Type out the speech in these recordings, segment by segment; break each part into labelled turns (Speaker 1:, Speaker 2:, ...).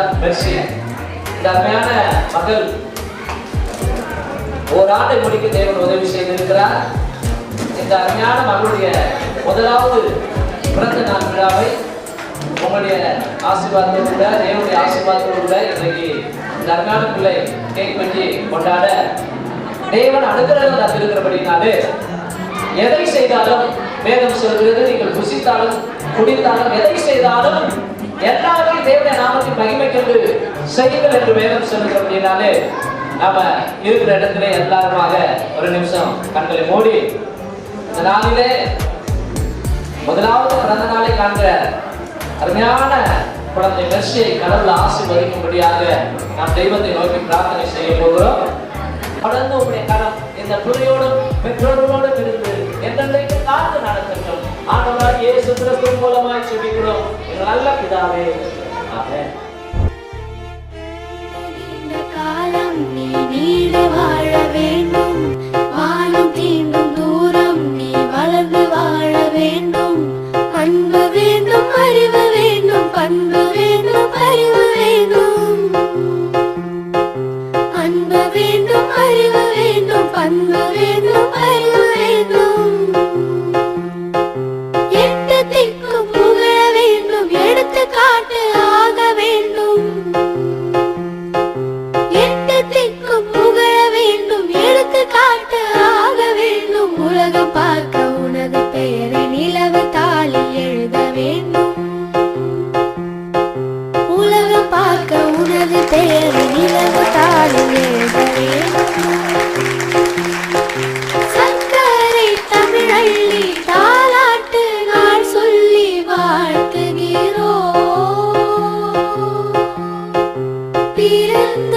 Speaker 1: பிரவிஷா Mercy இந்த அருமையான மகள் ஓராண்டை முடிக்க தேவன் உதவி செய்திருக்கிறார். இந்த அருமையான மகளுடைய முதலாவது பிறந்த நாள் விழாவை உங்களுடைய ஆசீர்வாதத்தோடு கூட தேவனுடைய ஆசீர்வாதத்தோடு கூட இன்றைக்கு இந்த அருமையான பிள்ளை கேக் வெட்டி கொண்டாட தேவன் அனுகிரகம் தந்திருக்கிறபடினாலே எதை செய்தாலும் வேதம் சொல்கிறது நீங்கள் புசித்தாலும் குடித்தாலும் எதை செய்தாலும் எல்லாருக்கும் தேவனுடைய நாமத்தின் மகிமை கொண்டு செய்யுங்கள் என்று வேதம் அப்படின்னாலே நாம இருக்கிற இடத்துல எல்லாருமாக ஒரு நிமிஷம் கண்களை மூடி இந்த நாளிலே முதலாவது பிறந்த நாளை காண்கிற அருமையான குழந்தை மெர்சியை கடவுள் ஆசீர்வதிக்கும்படியாக நாம் தெய்வத்தை நோக்கி பிரார்த்தனை செய்ய போகிறோம். தொடர்ந்து உங்களுடைய கரம் இந்த துறையோடும் பெற்றோர்களோடும் இருந்து என்றென்றைக்கு காத்து நடத்தட்டும் ஆண்டவராக இயேசு கிறிஸ்து மூலமாய் செபிக்கிறோம் நல்ல பிதாவே. ஆமென்.
Speaker 2: காலம் நீ நீடு வாழ வேண்டும். வானம் தீண்டும் தூரம் நீ வளர்ந்து வாழ வேண்டும். அன்பு வேண்டும் அறிவு வேண்டும் பண்பு வேண்டும் அறிவு வேண்டும். அன்பு வேண்டும் அறிவு வேண்டும் பண்பு வேண்டும் அறிவு வேண்டும். எனது பெயர் நிலவு தாளில் எழுத வேண்டும் தமிழள்ளி தாலாட்டு நாள் சொல்லி வாழ்த்துகிறோம். பிறந்த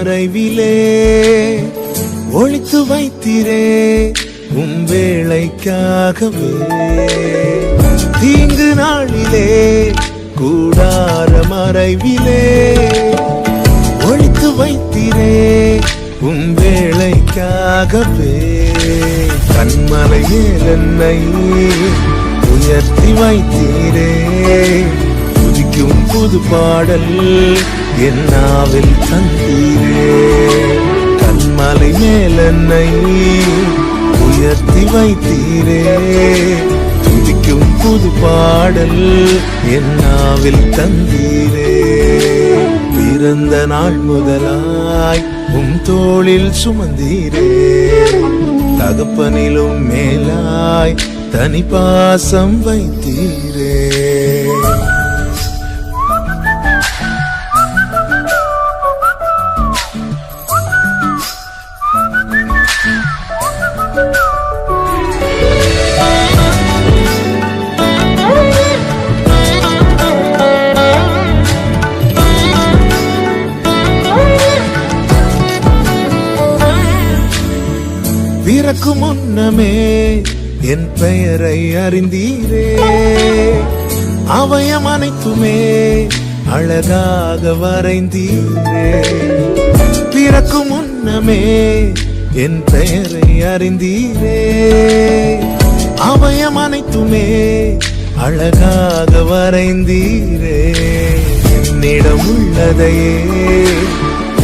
Speaker 3: மறைவிலே ஒழித்து வைத்திரே உம் வேளைக்காகவே. தீங்கு நாளிலே கூடார மறைவிலே ஒழித்து வைத்திரே உம் வேளைக்காகவே. கண்மலையில் என்னை உயர்த்தி வைத்தீரே. துதிக்கும் புது பாடல் என்னாவில் தந்தீரே. கண்மலை மேல் உயர்த்தி வைத்தீரே. துதிக்கும் புது பாடல் என்னாவில் தந்தீரே. பிறந்த நாள் முதலாய் உம் தோளில் சுமந்தீரே. தகப்பனிலும் மேலாய் தனி பாசம் வைத்தீரே. முன்னமே என் பெயரை அறிந்தீரே. அவயம் அனைத்துமே அழகாக வரைந்தீரே. பிறக்கும் முன்னமே என் பெயரை அறிந்தீரே. அவயம் அனைத்துமே அழகாக வரைந்தீரே. என்னிடம் உள்ளதையே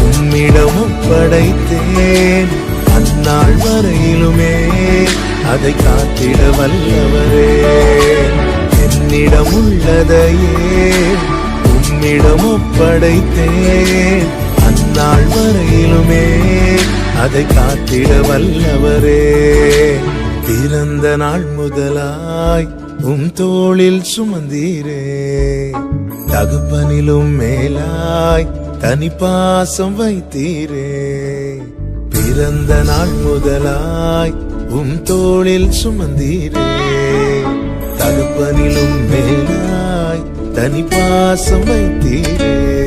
Speaker 3: உம்மிடம் ஒப்படைத்தேன். நாள் வரையிலுமே அதை காத்திட வல்லவரே. என்னிடம் உள்ளதையே உம்மிடம் ஒப்படைத்தேன். அந்நாள் வரையிலுமே அதை காத்திட வல்லவரே. பிறந்த நாள் முதலாய் உம் தோளில் சுமந்தீரே. தகுப்பனிலும் மேலாய் தனி பாசம் வைத்தீரே. பிறந்த நாள் முதலாய் உம் தோளில் சுமந்தீரே. தடுப்பனிலும் மேலாய் தனி பாசம் வைத்தீரே.